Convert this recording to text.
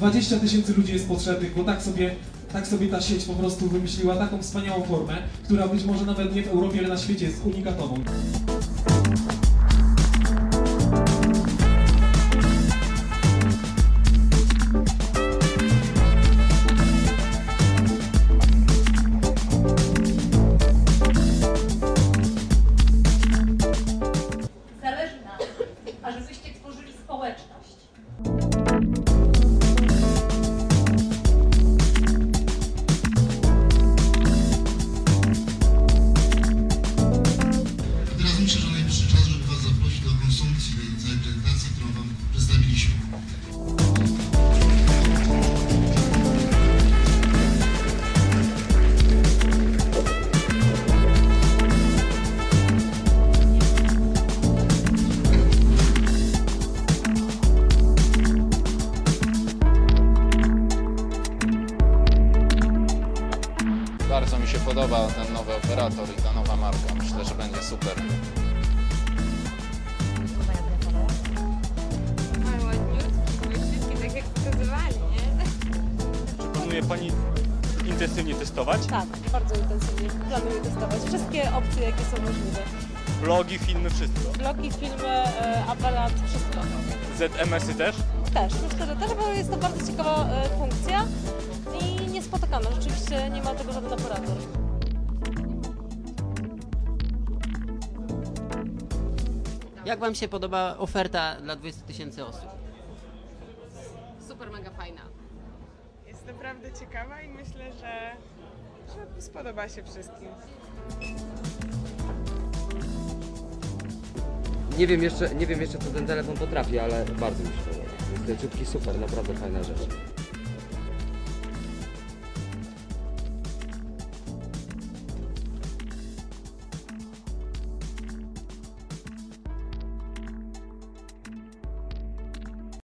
20 tysięcy ludzi jest potrzebnych, bo tak sobie, tak sobie ta sieć po prostu wymyśliła taką wspaniałą formę, która być może nawet nie w Europie, ale na świecie jest unikatową. Tej całej prezentacji, którą Wam przedstawiliśmy. Bardzo mi się podoba ten nowy operator i ta nowa marka. Myślę, że będzie super. Planuje Pani intensywnie testować? Tak, bardzo intensywnie planuję testować wszystkie opcje, jakie są możliwe. Vlogi, filmy, wszystko. Blogi, filmy, e, aparat, wszystko. ZMS-y też? Też, myślę, że też, bo jest to bardzo ciekawa e, funkcja i niespotykana. Rzeczywiście nie ma tego żaden operator. Jak Wam się podoba oferta dla 20 tysięcy osób? Super mega fajna. Jest naprawdę ciekawa i myślę, że, że spodoba się wszystkim. Nie wiem jeszcze, nie wiem jeszcze co ten telefon potrafi, ale bardzo mi się podoba. Jest leciutki super, naprawdę fajna rzecz.